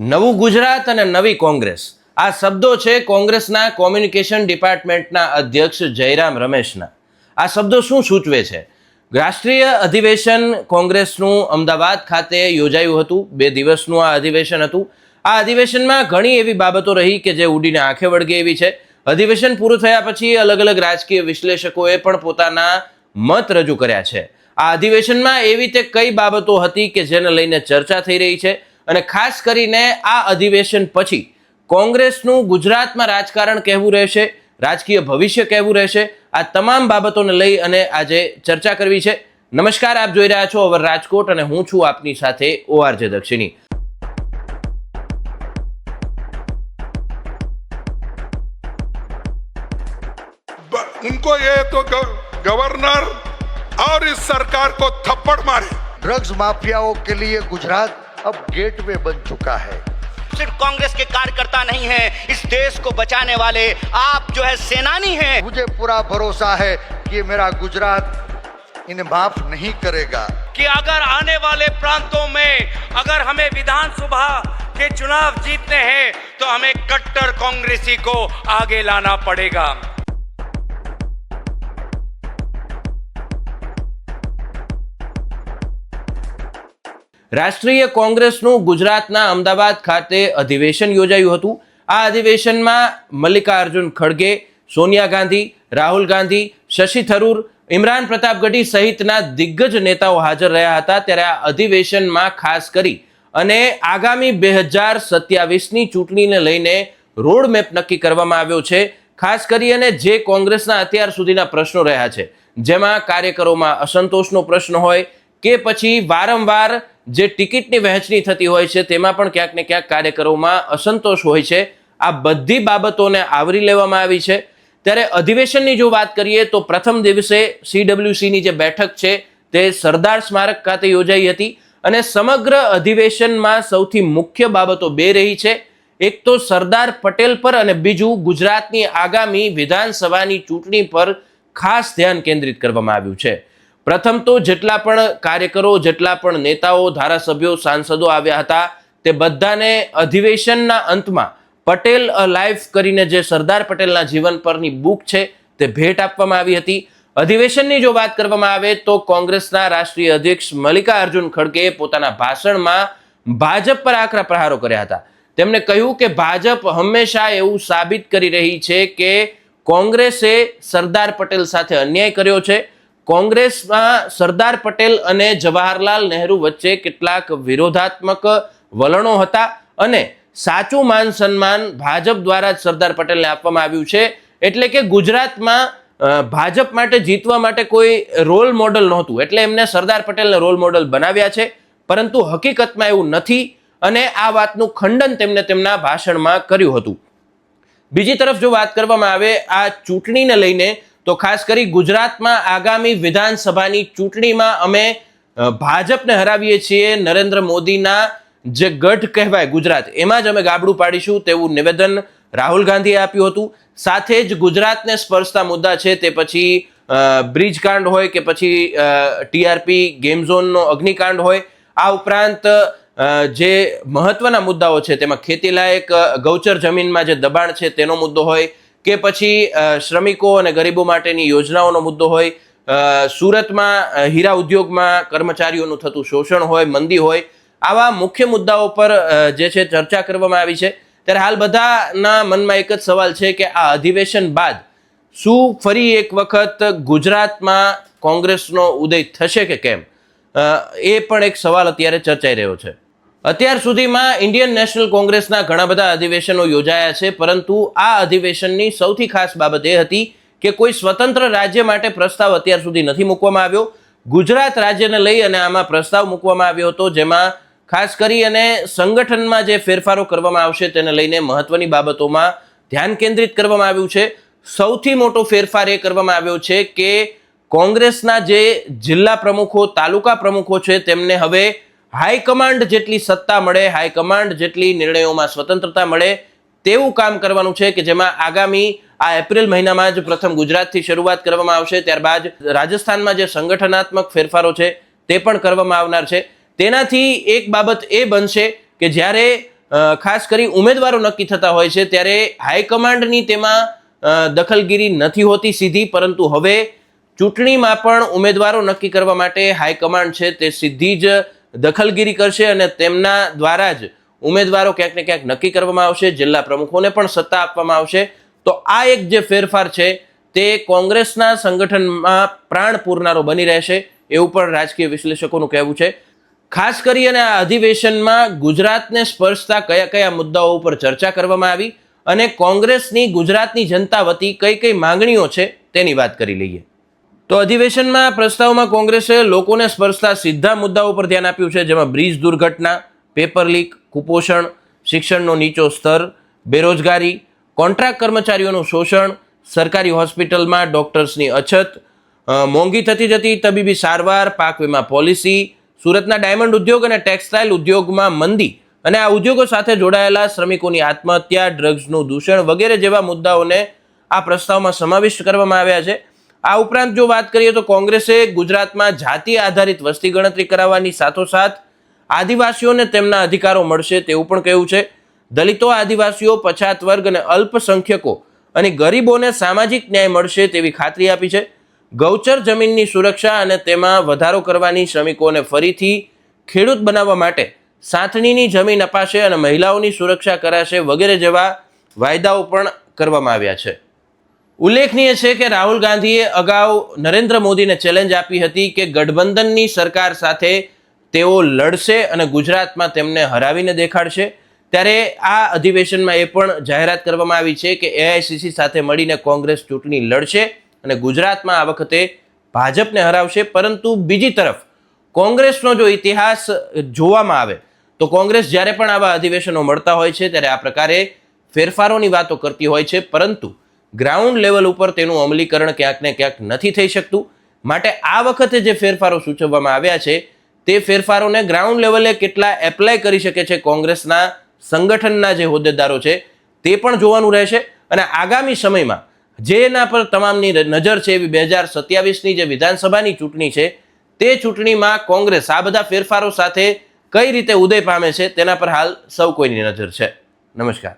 નવું ગુજરાત અને નવી કોંગ્રેસ. આ શબ્દો છે કોંગ્રેસના કોમ્યુનિકેશન ડિપાર્ટમેન્ટના અધ્યક્ષ જયરામ રમેશના. આ શબ્દો શું સૂચવે છે? રાષ્ટ્રીય અધિવેશન કોંગ્રેસનું અમદાવાદ ખાતે યોજાયું હતું. બે દિવસનું આ અધિવેશન હતું. આ અધિવેશનમાં ઘણી એવી બાબતો રહી કે જે ઉડીને આંખે વળગે એવી છે. અધિવેશન પૂરું થયા પછી અલગ અલગ રાજકીય વિશ્લેષકોએ પણ પોતાના મત રજૂ કર્યા છે. આ અધિવેશનમાં એવી તે કઈ બાબતો હતી કે જેને લઈને ચર્ચા થઈ રહી છે? અને ખાસ કરીને આ અધિવેશન પછી કોંગ્રેસનું ગુજરાતમાં રાજકારણ કહેવું રહેશે રાજકીય ભવિષ્ય કહેવું રહેશે આ તમામ બાબતોને લઈ અને આજે ચર્ચા કરવી છે નમસ્કાર આપ જોઈ રહ્યા છો અવર રાજકોટ અને હું છું આપની સાથે ઓઆરજે દક્ષિણી ब- उनको ये तो ग- गवर्नर और इस सरकार को थप्पड़ मारे ड्रग्स माफियाओं के लिए गुजरात अब गेटवे बन चुका है। सिर्फ़ कांग्रेस के कार्यकर्ता नहीं हैं इस देश को बचाने वाले आप जो है सेनानी हैं। मुझे पूरा भरोसा है कि मेरा गुजरात इन्हें माफ़ नहीं करेगा। कि अगर आने वाले प्रांतों में अगर हमें विधानसभा के चुनाव जीतने हैं तो हमें कट्टर कांग्रेसी को आगे लाना पड़ेगा। રાષ્ટ્રીય કોંગ્રેસનું ગુજરાતના અમદાવાદ ખાતે અધિવેશન યોજાયું હતું. આ અધિવેશનમાં મલ્લિકાર્જુન ખડગે, સોનિયા ગાંધી, રાહુલ ગાંધી, શશી થરૂર, ઇમરાન પ્રતાપ ગઢી સહિતના દિગ્ગજ નેતાઓ હાજર રહ્યા હતા ત્યારે આ અધિવેશનમાં ખાસ કરી અને આગામી બે હજાર સત્યાવીસની ચૂંટણીને લઈને રોડ મેપ નક્કી કરવામાં આવ્યો છે. ખાસ કરી અને જે કોંગ્રેસના અત્યાર સુધીના પ્રશ્નો રહ્યા છે. જેમાં કાર્યકરોમાં અસંતોષનો પ્રશ્ન હોય કે પછી વારંવાર જે ટિકિટની વહેંચણી થતી હોય છે, તેમાં પણ ક્યાંક ને ક્યાંક કાર્યકરોમાં અસંતોષ હોય છે. આ બધી બાબતોને આવરી લેવામાં આવી છે. ત્યારે અધિવેશનની જો વાત કરીએ, તો પ્રથમ દિવસે સીડબ્લ્યુસીની જે બેઠક છે, તે સરદાર સ્મારક ખાતે યોજાઈ હતી અને સમગ્ર અધિવેશનમાં સૌથી મુખ્ય બાબતો બે રહી છે. એક તો સરદાર પટેલ પર અને બીજું ગુજરાતની આગામી વિધાનસભાની ચૂંટણી પર ખાસ ધ્યાન કેન્દ્રિત કરવામાં આવ્યું છે. પ્રથમ તો જેટલા પણ કાર્યકરો, જેટલા પણ નેતાઓ, ધારાસભ્યો, સાંસદો આવ્યા હતા, તે બધાને અધિવેશનના અંતમાં પટેલ લાઈફ કરીને જે સરદાર પટેલના જીવન પરની બુક છે, તે ભેટ આપવામાં આવી હતી. અધિવેશનની જો વાત કરવામાં આવે તો કોંગ્રેસના રાષ્ટ્રીય અધ્યક્ષ મલ્લિકાર્જુન ખડગેએ પોતાના ભાષણમાં ભાજપ પર આકરા પ્રહારો કર્યા હતા. તેમણે કહ્યું કે ભાજપ હંમેશા એવું સાબિત કરી રહી છે કે કોંગ્રેસે સરદાર પટેલ સાથે અન્યાય કર્યો છે કોંગ્રેસમાં સરદાર પટેલ અને જવાહરલાલ નહેરુ વચ્ચે કેટલાક વિરોધાત્મક વલણો હતા અને સાચું માન સન્માન ભાજપ દ્વારા જ સરદાર પટેલને આપવામાં આવ્યું છે. એટલે કે ગુજરાતમાં ભાજપ માટે જીતવા માટે કોઈ રોલ મોડલ નહોતું. એટલે એમને સરદાર પટેલને રોલ મોડલ બનાવ્યા છે. પરંતુ હકીકતમાં એવું નથી અને આ વાતનું ખંડન તેમને તેમના ભાષણમાં કર્યું હતું. બીજી તરફ જો વાત કરવામાં આવે, આ ચૂંટણીને લઈને તો ખાસ કરી ગુજરાતમાં આગામી વિધાનસભાની ચૂંટણીમાં અમે ભાજપને હરાવીએ છીએ નરેન્દ્ર મોદીના જે ગઢ કહેવાય ગુજરાત, એમાં જ અમે ગાબડું પાડીશું તેવું નિવેદન રાહુલ ગાંધીએ આપ્યું હતું. સાથે જ ગુજરાતને સ્પર્શતા મુદ્દા છે તે પછી બ્રિજકાંડ બ્રિજ કાંડ હોય કે પછી ટીઆરપી ગેમ ઝોનનો અગ્નિકાંડ હોય, આ ઉપરાંત જે મહત્વના મુદ્દાઓ છે તેમાં ખેતીલાયક ગૌચર જમીનમાં જે દબાણ છે તેનો મુદ્દો હોય કે પછી શ્રમિકો અને ગરીબો માટેની યોજનાઓનો મુદ્દો હોય સુરતમાં હીરા ઉદ્યોગમાં કર્મચારીઓનું થતું શોષણ હોય, મંદી હોય, આવા મુખ્ય મુદ્દાઓ પર જે છે ચર્ચા કરવામાં આવી છે. ત્યારે હાલ બધાના મનમાં એક જ સવાલ છે કે આ અધિવેશન બાદ શું ફરી એક વખત ગુજરાતમાં કોંગ્રેસનો ઉદય થશે કે કેમ? એ પણ એક સવાલ અત્યારે ચર્ચાઈ રહ્યો છે. અત્યાર સુધીમાં ઇન્ડિયન નેશનલ કોંગ્રેસના ઘણા બધા અધિવેશનો યોજાયા છે, પરંતુ આ અધિવેશનની સૌથી ખાસ બાબત એ હતી કે કોઈ સ્વતંત્ર રાજ્ય માટે પ્રસ્તાવ અત્યાર સુધી નથી મૂકવામાં આવ્યો. ગુજરાત રાજ્યને લઈ અને આમાં પ્રસ્તાવ મૂકવામાં આવ્યો હતો, જેમાં ખાસ કરી અને સંગઠનમાં જે ફેરફારો કરવામાં આવશે તેને લઈને મહત્વની બાબતોમાં ધ્યાન કેન્દ્રિત કરવામાં આવ્યું છે. સૌથી મોટો ફેરફાર એ કરવામાં આવ્યો છે કે કોંગ્રેસના જે જિલ્લા પ્રમુખો, તાલુકા પ્રમુખો છે, તેમને હવે હાઈકમાન્ડ જેટલી સત્તા મળે હાઈકમાન્ડ જેટલી નિર્ણયોમાં સ્વતંત્રતા મળે, તેવું કામ કરવાનું છે કે જેમાં આગામી, આ એપ્રિલ મહિનામાં જ પ્રથમ ગુજરાતથી શરૂઆત કરવામાં આવશે, ત્યારબાદ રાજસ્થાનમાં જે સંગઠનાત્મક ફેરફારો છે તે પણ કરવામાં આવનાર છે. તેનાથી એક બાબત એ બનશે કે જ્યારે ખાસ કરી ઉમેદવારો નક્કી થતા હોય છે, ત્યારે હાઈકમાન્ડની તેમાં દખલગીરી નથી હોતી સીધી, પરંતુ હવે ચૂંટણીમાં પણ ઉમેદવારો નક્કી કરવા માટે હાઈકમાન્ડ છે તે સીધી જ દખલગીરી કરશે અને તેમના દ્વારા જ ઉમેદવારો ક્યાંક ને ક્યાંક નક્કી કરવામાં આવશે, જિલ્લા પ્રમુખોને પણ સત્તા આપવામાં આવશે. તો આ એક જે ફેરફાર છે, તે કોંગ્રેસના સંગઠનમાં પ્રાણ પૂરનારો બની રહેશે એવું પણ રાજકીય વિશ્લેષકોનું કહેવું છે. ખાસ કરી અને આ અધિવેશનમાં ગુજરાતને સ્પર્શતા કયા કયા મુદ્દાઓ ઉપર ચર્ચા કરવામાં આવી અને કોંગ્રેસની ગુજરાતની જનતા વતી કઈ કઈ માંગણીઓ છે, તેની વાત કરી લઈએ. તો અધિવેશનમાં પ્રસ્તાવમાં કોંગ્રેસે લોકોને સ્પર્શતા સીધા મુદ્દાઓ પર ધ્યાન આપ્યું છે, જેમાં બ્રિજ દુર્ઘટના, પેપર લીક, કુપોષણ, શિક્ષણનો નીચો સ્તર, બેરોજગારી, કોન્ટ્રાક્ટ કર્મચારીઓનું શોષણ, સરકારી હોસ્પિટલમાં ડોક્ટર્સની અછત મોંઘી થતી જતી તબીબી સારવાર, પાક વીમા પોલિસી, સુરતના ડાયમંડ ઉદ્યોગ અને ટેક્સટાઇલ ઉદ્યોગમાં મંદી અને આ ઉદ્યોગો સાથે જોડાયેલા શ્રમિકોની આત્મહત્યા, ડ્રગ્સનું દૂષણ વગેરે જેવા મુદ્દાઓને આ પ્રસ્તાવમાં સમાવિષ્ટ કરવામાં આવ્યા છે. આ ઉપરાંત જો વાત કરીએ તો કોંગ્રેસે ગુજરાતમાં જાતિ આધારિત વસ્તી ગણતરી કરાવવાની સાથોસાથ આદિવાસીઓને તેમના અધિકારો મળશે તેવું પણ કહ્યું છે. દલિતો, આદિવાસીઓ, પછાત વર્ગ અને અલ્પસંખ્યકો અને ગરીબોને સામાજિક ન્યાય મળશે તેવી ખાતરી આપી છે. ગૌચર જમીનની સુરક્ષા અને તેમાં વધારો કરવાની શ્રમિકોને ફરીથી ખેડૂત બનાવવા માટે સાથણીની જમીન અપાશે અને મહિલાઓની સુરક્ષા કરાશે વગેરે જેવા વાયદાઓ પણ કરવામાં આવ્યા છે. ઉલ્લેખનીય છે કે રાહુલ ગાંધીએ અગાઉ નરેન્દ્ર મોદીને ચેલેન્જ આપી હતી કે ગઠબંધનની સરકાર સાથે તેઓ લડશે અને ગુજરાતમાં તેમને હરાવીને દેખાડશે. ત્યારે આ અધિવેશનમાં એ પણ જાહેરાત કરવામાં આવી છે કે એઆઈસીસી સાથે મળીને કોંગ્રેસ ચૂંટણી લડશે અને ગુજરાતમાં આ વખતે ભાજપને હરાવશે. પરંતુ બીજી તરફ, કોંગ્રેસનો જો ઇતિહાસ જોવામાં આવે, તો કોંગ્રેસ જ્યારે પણ આવા અધિવેશનો મળતા હોય છે, ત્યારે આ પ્રકારે ફેરફારોની વાતો કરતી હોય છે. પરંતુ ગ્રાઉન્ડ લેવલ ઉપર તેનું અમલીકરણ ક્યાંક ને ક્યાંક નથી થઈ શકતું. માટે આ વખતે જે ફેરફારો સૂચવવામાં આવ્યા છે, તે ફેરફારોને ગ્રાઉન્ડ લેવલે કેટલા એપ્લાય કરી શકે છે કોંગ્રેસના સંગઠનના જે હોદ્દેદારો છે, તે પણ જોવાનું રહેશે. અને આગામી સમયમાં જેના પર તમામની નજર છે એવી બે હજાર સત્યાવીસની જે વિધાનસભાની ચૂંટણી છે, તે ચૂંટણીમાં કોંગ્રેસ આ બધા ફેરફારો સાથે કઈ રીતે ઉદય પામે છે, તેના પર હાલ સૌ કોઈની નજર છે. નમસ્કાર.